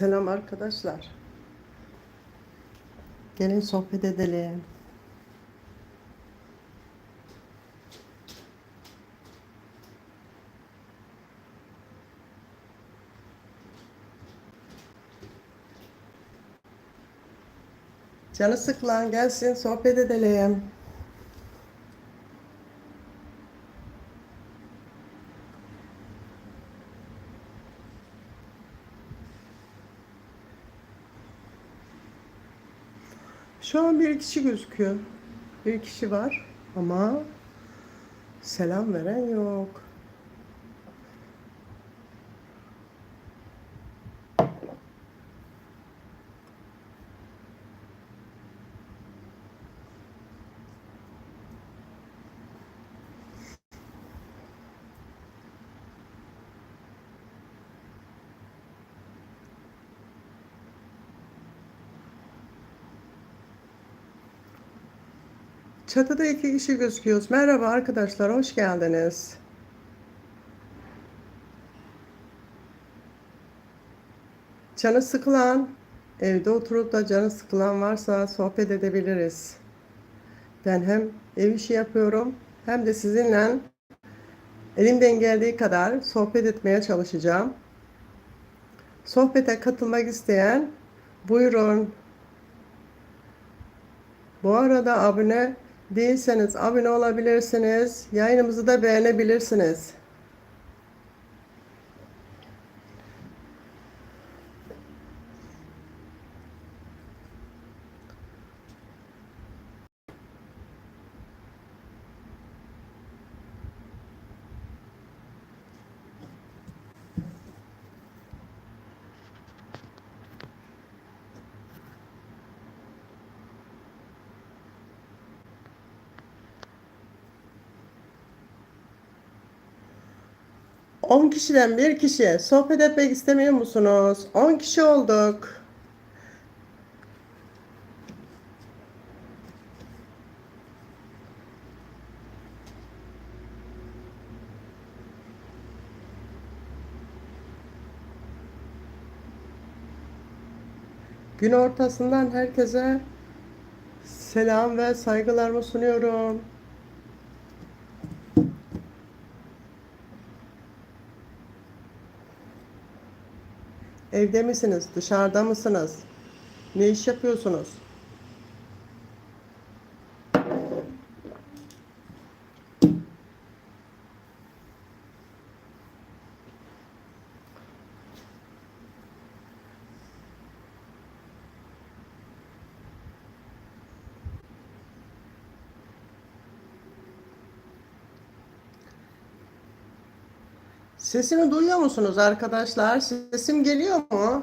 Selam arkadaşlar. Gelin sohbet edelim. Canı sıkılan gelsin sohbet edelim. Şu an bir kişi gözüküyor. Bir kişi var ama selam veren yok. Çatıda iki kişi gözüküyoruz. Merhaba arkadaşlar, hoş geldiniz. Canı sıkılan, evde oturup da canı sıkılan varsa sohbet edebiliriz. Ben hem ev işi yapıyorum hem de sizinle elimden geldiği kadar sohbet etmeye çalışacağım. Sohbete katılmak isteyen buyurun. Bu arada abone değilseniz abone olabilirsiniz. Yayınımızı da beğenebilirsiniz. On kişiden bir kişi sohbet etmek istemiyor musunuz? 10 kişi olduk. Gün ortasından herkese selam ve saygılarımı sunuyorum. Evde misiniz? Dışarıda mısınız? Ne iş yapıyorsunuz? Sesimi duyuyor musunuz arkadaşlar? Sesim geliyor mu?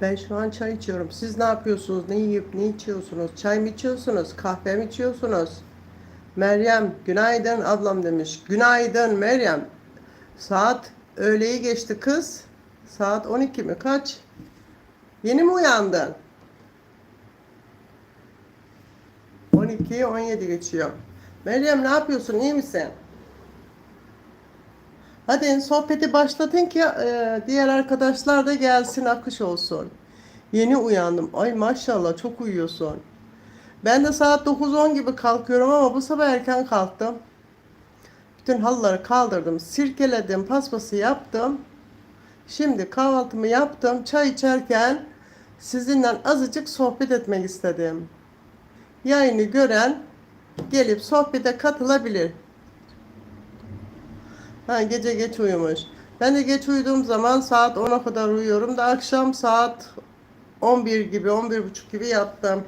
Ben şu an çay içiyorum. Siz ne yapıyorsunuz? Ne yiyip ne içiyorsunuz? Çay mı içiyorsunuz? Kahve mi içiyorsunuz? Meryem, günaydın ablam demiş. Günaydın Meryem. Saat öğleyi geçti kız. Saat 12 mi? Kaç? Yeni mi uyandın? 12, 17 geçiyor. Meryem ne yapıyorsun? İyi misin? Hadi sohbeti başlatın ki e, diğer arkadaşlar da gelsin akış olsun. Yeni uyandım. Ay maşallah çok uyuyorsun. Ben de saat 9-10 gibi kalkıyorum ama bu sabah erken kalktım. Bütün halıları kaldırdım, sirkeledim, paspası yaptım. Şimdi kahvaltımı yaptım. Çay içerken sizinle azıcık sohbet etmek istedim. Yayını gören gelip sohbete katılabilir. Ha, gece geç uyumuş. Ben de geç uyuduğum zaman saat 10'a kadar uyuyorum da akşam saat 11 gibi, 11 buçuk gibi yattım.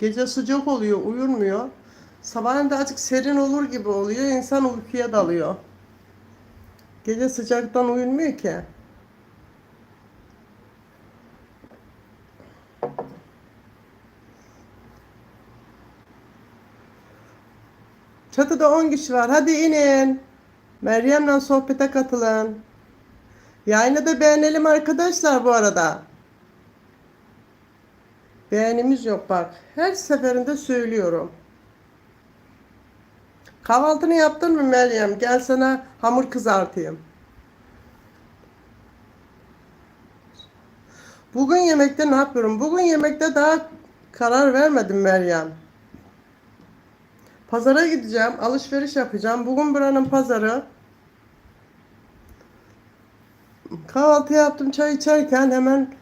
Gece sıcak oluyor, uyurmuyor. Sabahın da azıcık serin olur gibi oluyor. İnsan uykuya dalıyor. Gece sıcaktan uyumuyor ki. Çatıda 10 kişi var. Hadi inin. Meryem'le sohbete katılın. Yayını da beğenelim arkadaşlar bu arada. Beğenimiz yok bak. Her seferinde söylüyorum. Kahvaltını yaptın mı Meryem? Gel sana hamur kızartayım. Bugün yemekte ne yapıyorum? Bugün yemekte daha karar vermedim Meryem. Pazara gideceğim, alışveriş yapacağım. Bugün buranın pazarı. Kahvaltı yaptım, çay içerken hemen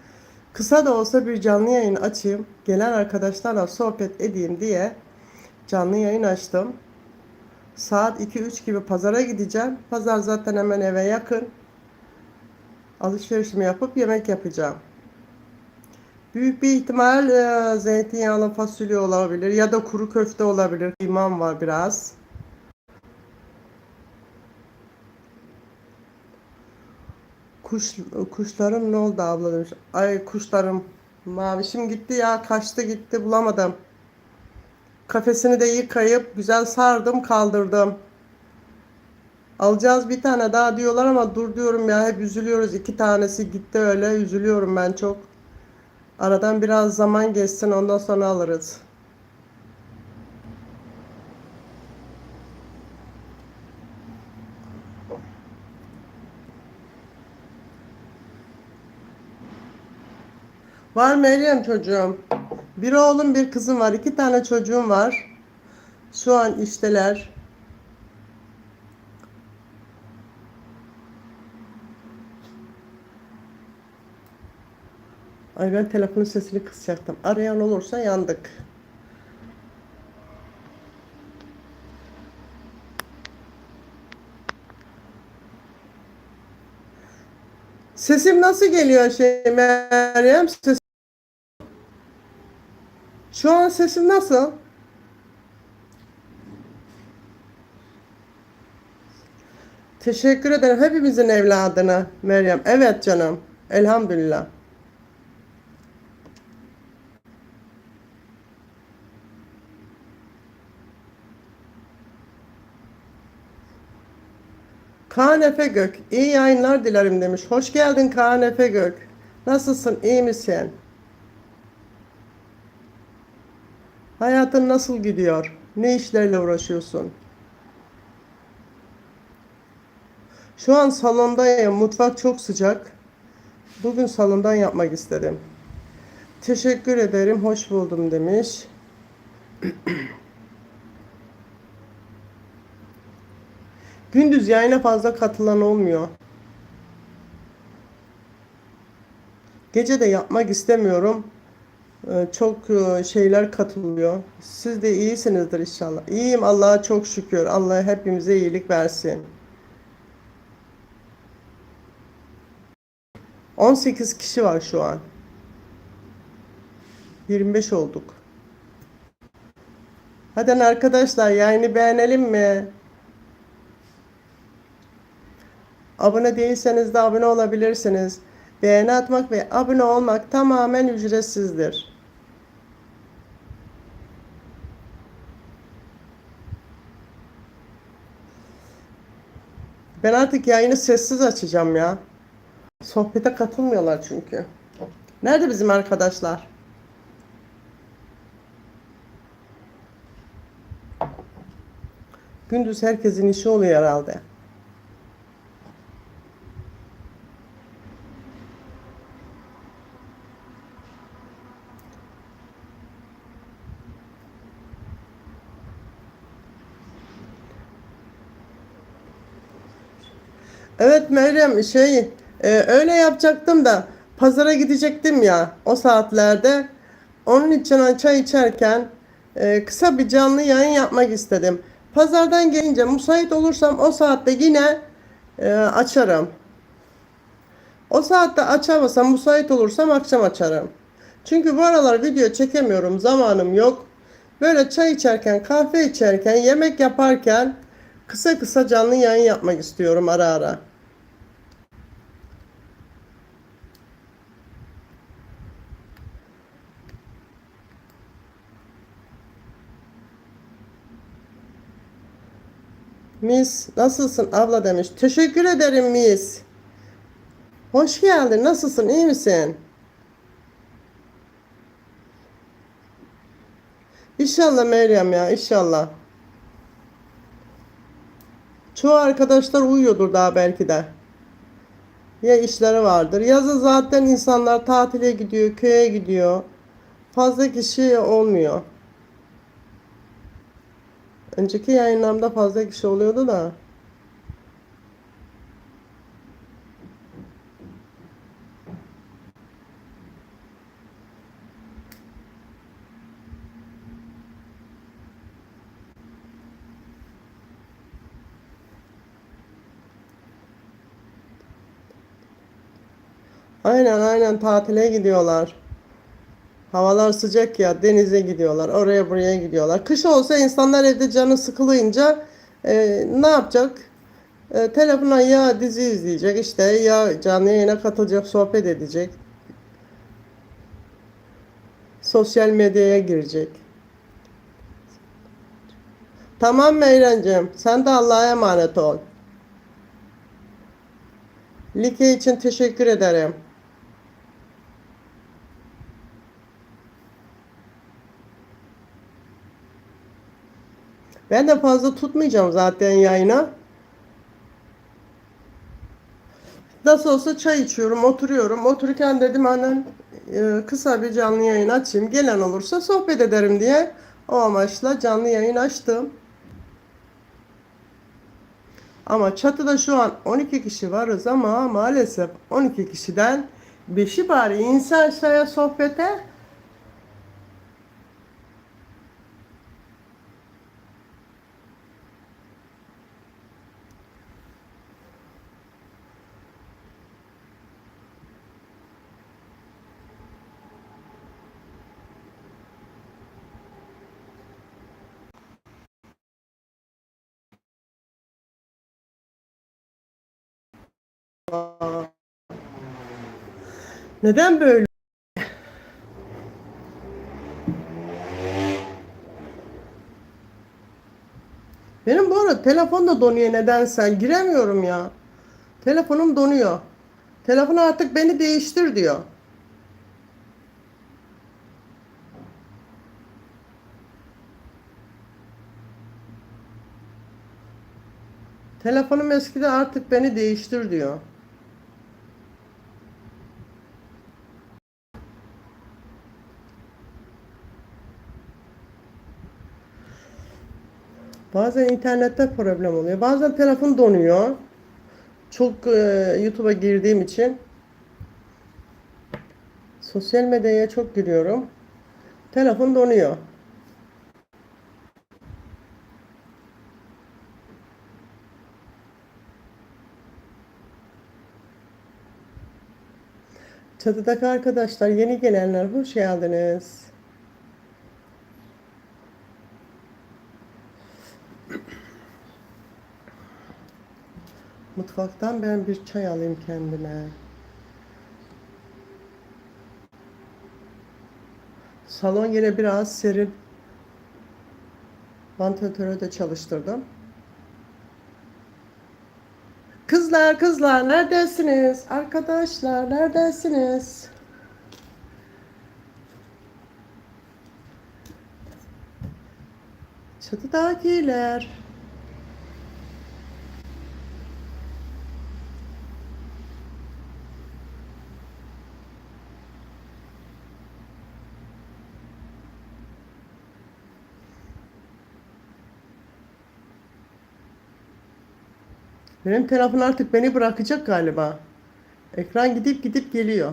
kısa da olsa bir canlı yayın açayım. Gelen arkadaşlarla sohbet edeyim diye canlı yayın açtım. Saat 2-3 gibi pazara gideceğim. Pazar zaten hemen eve yakın. Alışverişimi yapıp yemek yapacağım. Büyük bir ihtimal e, zeytinyağlı fasulye olabilir ya da kuru köfte olabilir. İmam var biraz. Kuş, kuşlarım ne oldu abla demiş. Ay kuşlarım mavişim gitti ya kaçtı gitti bulamadım. Kafesini de yıkayıp güzel sardım kaldırdım. Alacağız bir tane daha diyorlar ama dur diyorum ya hep üzülüyoruz. İki tanesi gitti öyle üzülüyorum ben çok. Aradan biraz zaman geçsin ondan sonra alırız. Var Meryem çocuğum. Bir oğlum bir kızım var. İki tane çocuğum var. Şu an işteler. Ay ben telefonun sesini kısacaktım. Arayan olursa yandık. Sesim nasıl geliyor şey Meryem? Ses... Şu an sesim nasıl? Teşekkür ederim hepimizin evladına Meryem. Evet canım. Elhamdülillah. Kaan Efe Gök, iyi yayınlar dilerim demiş. Hoş geldin Kaan Efe Gök. Nasılsın, iyi misin? Hayatın nasıl gidiyor? Ne işlerle uğraşıyorsun? Şu an salondayım. Mutfak çok sıcak. Bugün salondan yapmak istedim. Teşekkür ederim. Hoş buldum demiş. Gündüz yayına fazla katılan olmuyor. Gece de yapmak istemiyorum. Ee, Çok e, şeyler katılıyor. Siz de iyisinizdir inşallah. İyiyim Allah'a çok şükür. Allah hepimize iyilik versin. 18 kişi var şu an. 25 olduk. Hadi arkadaşlar yayını beğenelim mi? Abone değilseniz de abone olabilirsiniz. Beğeni atmak ve abone olmak tamamen ücretsizdir. Ben artık yayını sessiz açacağım ya. Sohbete katılmıyorlar çünkü. Nerede bizim arkadaşlar? Gündüz herkesin işi oluyor herhalde. Evet Meryem şey e, öyle yapacaktım da pazara gidecektim ya o saatlerde. Onun için çay içerken e, kısa bir canlı yayın yapmak istedim. Pazardan gelince müsait olursam o saatte yine e, açarım. O saatte açamazsam müsait olursam akşam açarım. Çünkü bu aralar video çekemiyorum. Zamanım yok. Böyle çay içerken, kahve içerken, yemek yaparken kısa kısa canlı yayın yapmak istiyorum ara ara. Mis, nasılsın abla demiş. Teşekkür ederim Mis. Hoş geldin. Nasılsın? İyi misin? İnşallah Meryem ya, inşallah. Çoğu arkadaşlar uyuyordur daha belki de. Ya işleri vardır. Yazın zaten insanlar tatile gidiyor, köye gidiyor. Fazla kişi olmuyor. Önceki yayınlarımda fazla kişi oluyordu da. Aynen aynen tatile gidiyorlar. Havalar sıcak ya denize gidiyorlar. Oraya buraya gidiyorlar. Kış olsa insanlar evde canı sıkılınca e, ne yapacak? E, telefona ya dizi izleyecek işte ya canlı yayına katılacak sohbet edecek. Sosyal medyaya girecek. Tamam Meyrencim. Sen de Allah'a emanet ol. Like için teşekkür ederim. Ben de fazla tutmayacağım zaten yayına. Nasıl olsa çay içiyorum, oturuyorum. Otururken dedim e, kısa bir canlı yayın açayım. Gelen olursa sohbet ederim diye o amaçla canlı yayın açtım. Ama çatıda şu an 12 kişi varız ama maalesef 12 kişiden 5'i bari inse aşağıya sohbete. Neden böyle? Benim bu arada telefon da donuyor nedense. Giremiyorum ya. Telefonum donuyor. Telefon artık beni değiştir diyor. Telefonum eskide artık beni değiştir diyor. Bazen internette problem oluyor. Bazen telefon donuyor. Çok e, YouTube'a girdiğim için sosyal medyaya çok giriyorum. Telefon donuyor. Çatıdaki arkadaşlar, yeni gelenler hoş geldiniz. Mutfaktan ben bir çay alayım kendime. Salon yine biraz serin. Vantilatörü de çalıştırdım. Kızlar kızlar neredesiniz? Arkadaşlar neredesiniz? Çatıdakiler. Benim telefon artık beni bırakacak galiba. Ekran gidip gidip geliyor.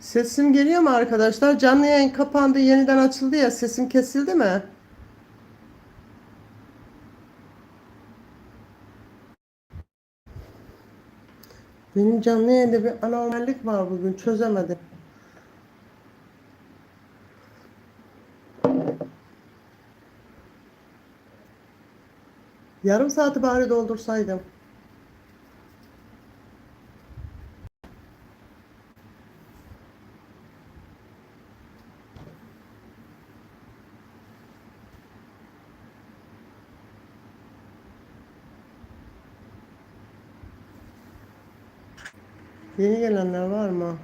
Sesim geliyor mu arkadaşlar? Canlı yayın kapandı, yeniden açıldı ya. Sesim kesildi mi? Benim canlı yayında bir anormallik var bugün çözemedim. Yarım saati bari doldursaydım. Yeni gelenler var mı?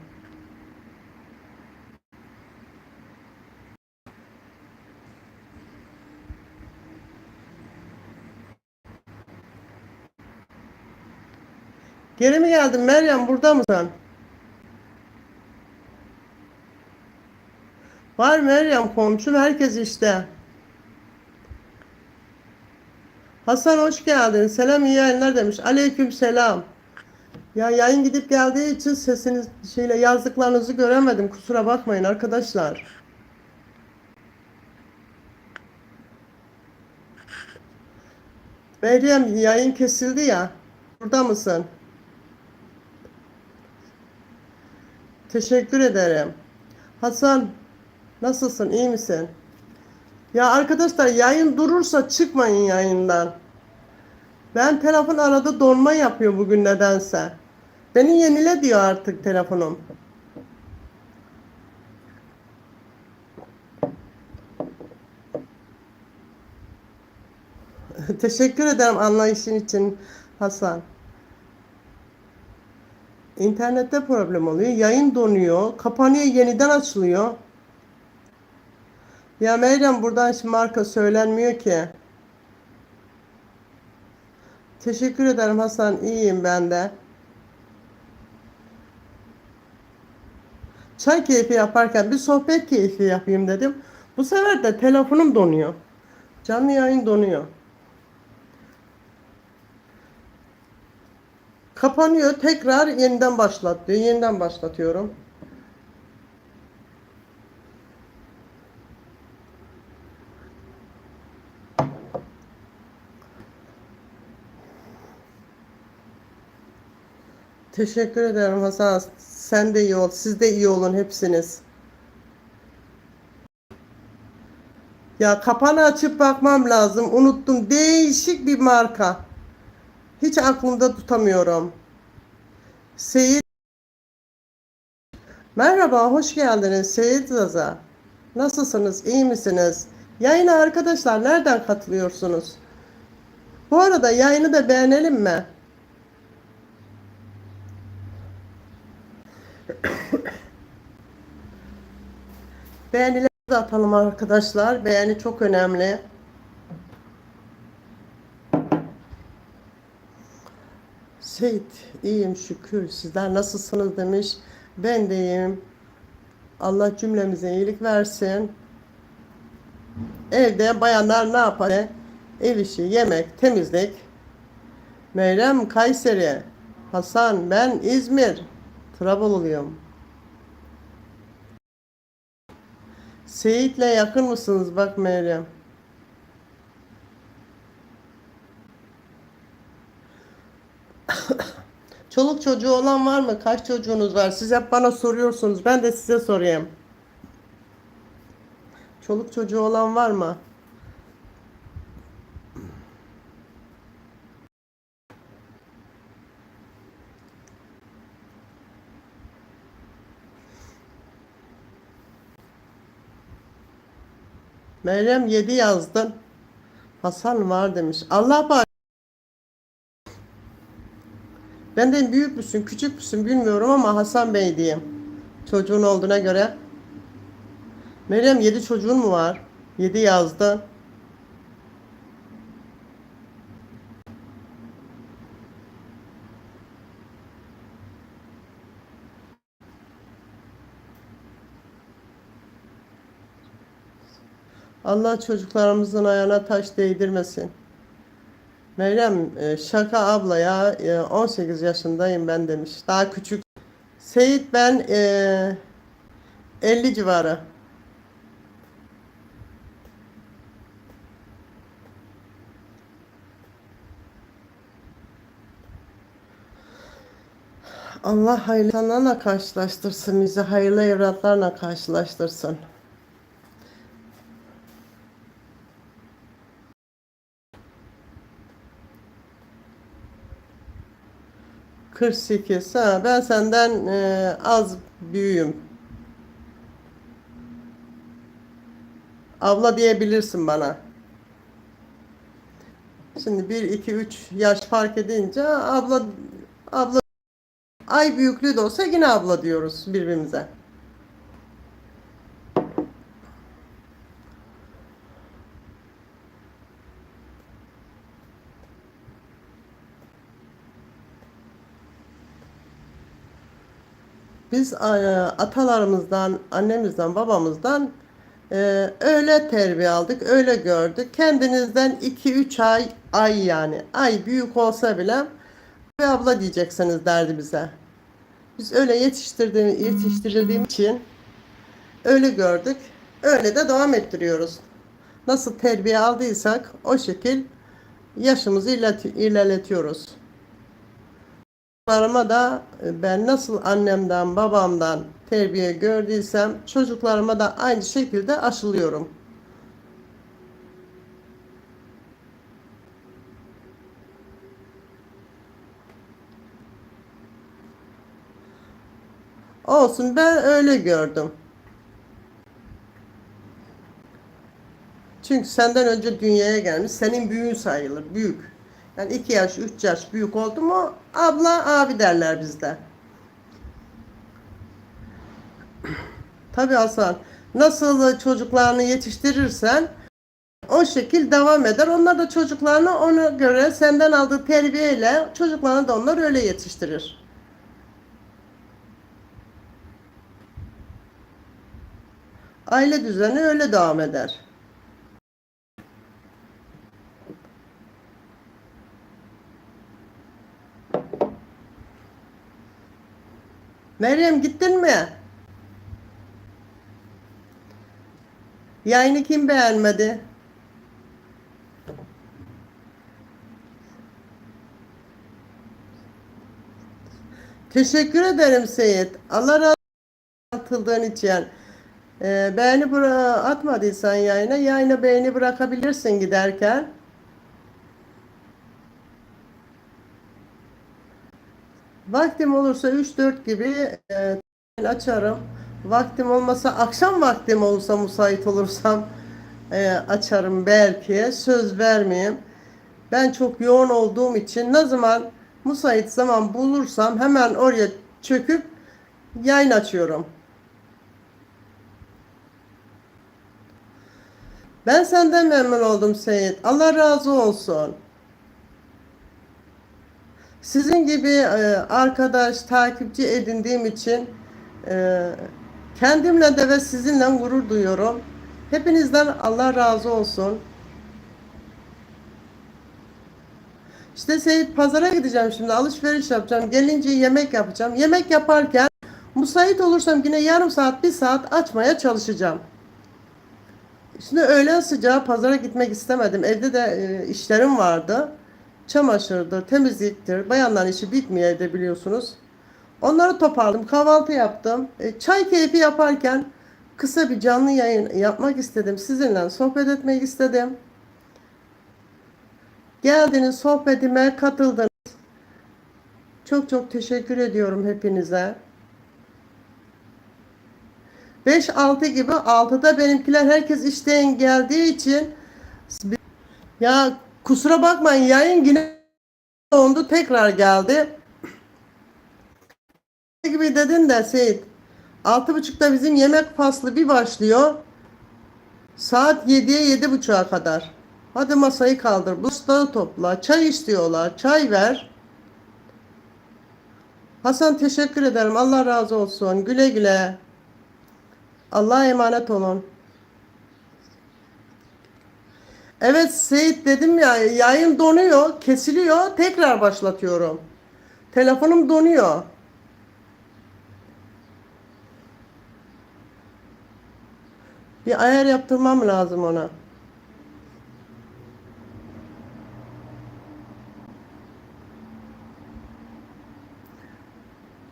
Geri mi geldin Meryem? Burada mısın? Var Meryem komşum herkes işte. Hasan hoş geldin. Selam iyi yayınlar demiş. Aleyküm selam. Ya yayın gidip geldiği için sesiniz şeyle yazdıklarınızı göremedim. Kusura bakmayın arkadaşlar. Meryem yayın kesildi ya. Burada mısın? Teşekkür ederim. Hasan nasılsın? İyi misin? Ya arkadaşlar yayın durursa çıkmayın yayından. Ben telefon arada donma yapıyor bugün nedense. Beni yenile diyor artık telefonum. Teşekkür ederim anlayışın için Hasan. İnternette problem oluyor. Yayın donuyor. Kapanıyor yeniden açılıyor. Ya Meryem buradan şimdi marka söylenmiyor ki. Teşekkür ederim Hasan. İyiyim ben de. Çay keyfi yaparken bir sohbet keyfi yapayım dedim. Bu sefer de telefonum donuyor. Canlı yayın donuyor. Kapanıyor. Tekrar yeniden başlat diyor. Yeniden başlatıyorum. Teşekkür ederim Hasan. Sen de iyi ol. Siz de iyi olun hepsiniz. Ya kapanı açıp bakmam lazım. Unuttum. Değişik bir marka. Hiç aklımda tutamıyorum. Seyit Merhaba, hoş geldiniz Seyit Zaza. Nasılsınız, iyi misiniz? Yayına arkadaşlar nereden katılıyorsunuz? Bu arada yayını da beğenelim mi? Beğenileri atalım arkadaşlar. Beğeni çok önemli. Seyit, iyiyim şükür. Sizler nasılsınız demiş. Ben de iyiyim. Allah cümlemize iyilik versin. Evde bayanlar ne yapar? Ev işi, yemek, temizlik. Meyrem Kayseri. Hasan ben İzmir. Trabzonluyum. Seyit'le yakın mısınız bak Meryem? Çoluk çocuğu olan var mı? Kaç çocuğunuz var? Siz hep bana soruyorsunuz. Ben de size sorayım. Çoluk çocuğu olan var mı? Meryem 7 yazdın. Hasan var demiş. Allah bağ Benden büyük müsün, küçük müsün bilmiyorum ama Hasan Bey diyeyim. Çocuğun olduğuna göre. Meryem 7 çocuğun mu var? 7 yazdı. Allah çocuklarımızın ayağına taş değdirmesin. Meryem e, şaka abla ya e, 18 yaşındayım ben demiş. Daha küçük. Seyit ben e, 50 civarı. Allah hayırlı insanlarla karşılaştırsın bizi. Hayırlı evlatlarla karşılaştırsın. Kırk sekiz. Ha, ben senden e, az büyüğüm. Abla diyebilirsin bana. Şimdi 1, 2, 3 yaş fark edince abla abla ay büyüklüğü de olsa yine abla diyoruz birbirimize. Biz e, atalarımızdan, annemizden, babamızdan e, öyle terbiye aldık, öyle gördük. Kendinizden 2-3 ay, ay yani, ay büyük olsa bile ve abla diyeceksiniz derdi bize. Biz öyle yetiştirdiğim, yetiştirildiğim için öyle gördük, öyle de devam ettiriyoruz. Nasıl terbiye aldıysak o şekil yaşımızı ilerlet- ilerletiyoruz. Çocuklarıma da e, ben nasıl annemden babamdan terbiye gördüysem çocuklarıma da aynı şekilde aşılıyorum. Olsun ben öyle gördüm. Çünkü senden önce dünyaya gelmiş. Senin büyüğün sayılır. Büyük. Yani iki yaş, üç yaş büyük oldu mu abla, abi derler bizde. Tabii Hasan. Nasıl çocuklarını yetiştirirsen o şekil devam eder. Onlar da çocuklarını ona göre senden aldığı terbiyeyle çocuklarını da onlar öyle yetiştirir. Aile düzeni öyle devam eder. Meryem gittin mi? Yayını kim beğenmedi? Teşekkür ederim Seyit. Allah razı olsun atıldığın için. Ee, beğeni atmadıysan yayına, yayına beğeni bırakabilirsin giderken. Vaktim olursa 3-4 gibi e, açarım. Vaktim olmasa akşam vaktim olursa müsait olursam e, açarım belki. Söz vermeyeyim. Ben çok yoğun olduğum için ne zaman müsait zaman bulursam hemen oraya çöküp yayın açıyorum. Ben senden memnun oldum Seyit. Allah razı olsun. Sizin gibi e, arkadaş, takipçi edindiğim için e, kendimle de ve sizinle gurur duyuyorum. Hepinizden Allah razı olsun. İşte Seyit pazara gideceğim şimdi alışveriş yapacağım. Gelince yemek yapacağım. Yemek yaparken müsait olursam yine yarım saat bir saat açmaya çalışacağım. Şimdi öğlen sıcağı pazara gitmek istemedim. Evde de e, işlerim vardı. Çamaşırdır, temizliktir. Bayanların işi bitmiyor evde biliyorsunuz. Onları toparladım, kahvaltı yaptım. E, çay keyfi yaparken kısa bir canlı yayın yapmak istedim. Sizinle sohbet etmek istedim. Geldiniz, sohbetime katıldınız. Çok çok teşekkür ediyorum hepinize. 5-6 gibi 6'da benimkiler herkes işten geldiği için ya kusura bakmayın yayın yine dondu tekrar geldi. gibi dedin de Seyit. Altı buçukta bizim yemek faslı bir başlıyor. Saat 7'ye yedi buçuğa kadar. Hadi masayı kaldır. Bustağı topla. Çay istiyorlar. Çay ver. Hasan teşekkür ederim. Allah razı olsun. Güle güle. Allah'a emanet olun. Evet Seyit dedim ya yayın donuyor, kesiliyor, tekrar başlatıyorum. Telefonum donuyor. Bir ayar yaptırmam lazım ona.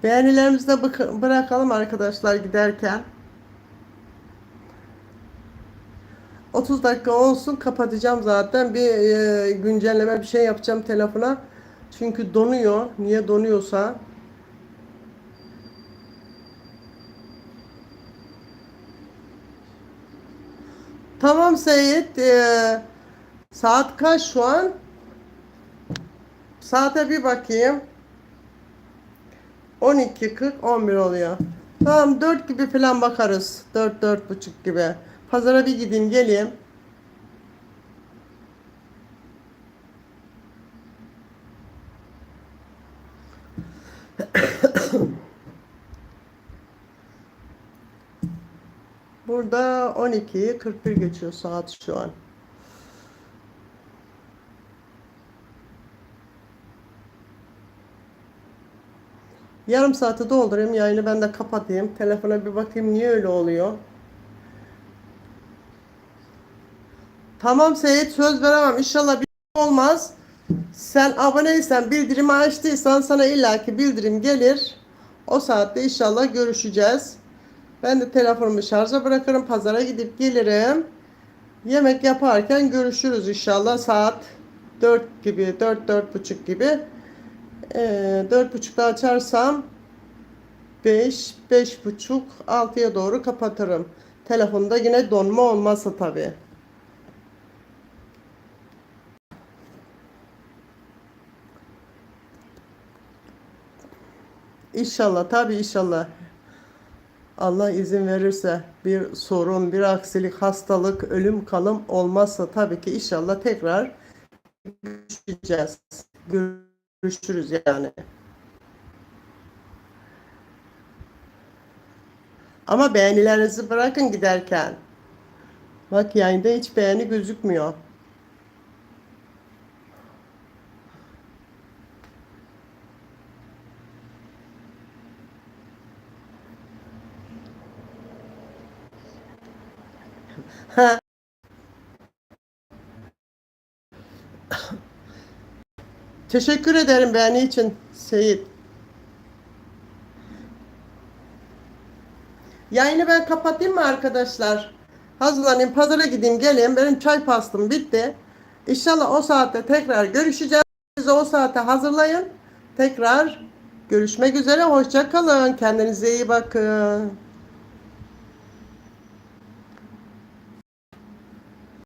Beğenilerimizi de bırakalım arkadaşlar giderken. 30 dakika olsun kapatacağım zaten. Bir e, güncelleme bir şey yapacağım telefona. Çünkü donuyor. Niye donuyorsa. Tamam Seyit. e, saat kaç şu an? Saate bir bakayım. 12.40 11 oluyor. Tamam 4 gibi falan bakarız. 4 4 buçuk gibi. Pazara bir gideyim geleyim. Burada 12'yi 41 geçiyor saat şu an. Yarım saate doldurayım yayını ben de kapatayım. Telefona bir bakayım niye öyle oluyor. Tamam Seyit söz veremem. İnşallah bir şey olmaz. Sen aboneysen bildirimi açtıysan sana illaki bildirim gelir. O saatte inşallah görüşeceğiz. Ben de telefonumu şarja bırakırım. Pazara gidip gelirim. Yemek yaparken görüşürüz inşallah. Saat 4 gibi, 4 4 buçuk gibi. Ee, dört buçukta açarsam 5, beş buçuk, 6'ya doğru kapatırım. Telefonda yine donma olmazsa tabii. İnşallah tabii inşallah. Allah izin verirse bir sorun, bir aksilik, hastalık, ölüm, kalım olmazsa tabii ki inşallah tekrar görüşeceğiz. Görüşürüz yani. Ama beğenilerinizi bırakın giderken. Bak yayında hiç beğeni gözükmüyor. Teşekkür ederim beğeni için Seyit. Yayını ben kapatayım mı arkadaşlar? Hazırlanayım, pazara gideyim, geleyim. Benim çay pastım bitti. İnşallah o saatte tekrar görüşeceğiz. O saate hazırlayın. Tekrar görüşmek üzere. Hoşça kalın. Kendinize iyi bakın.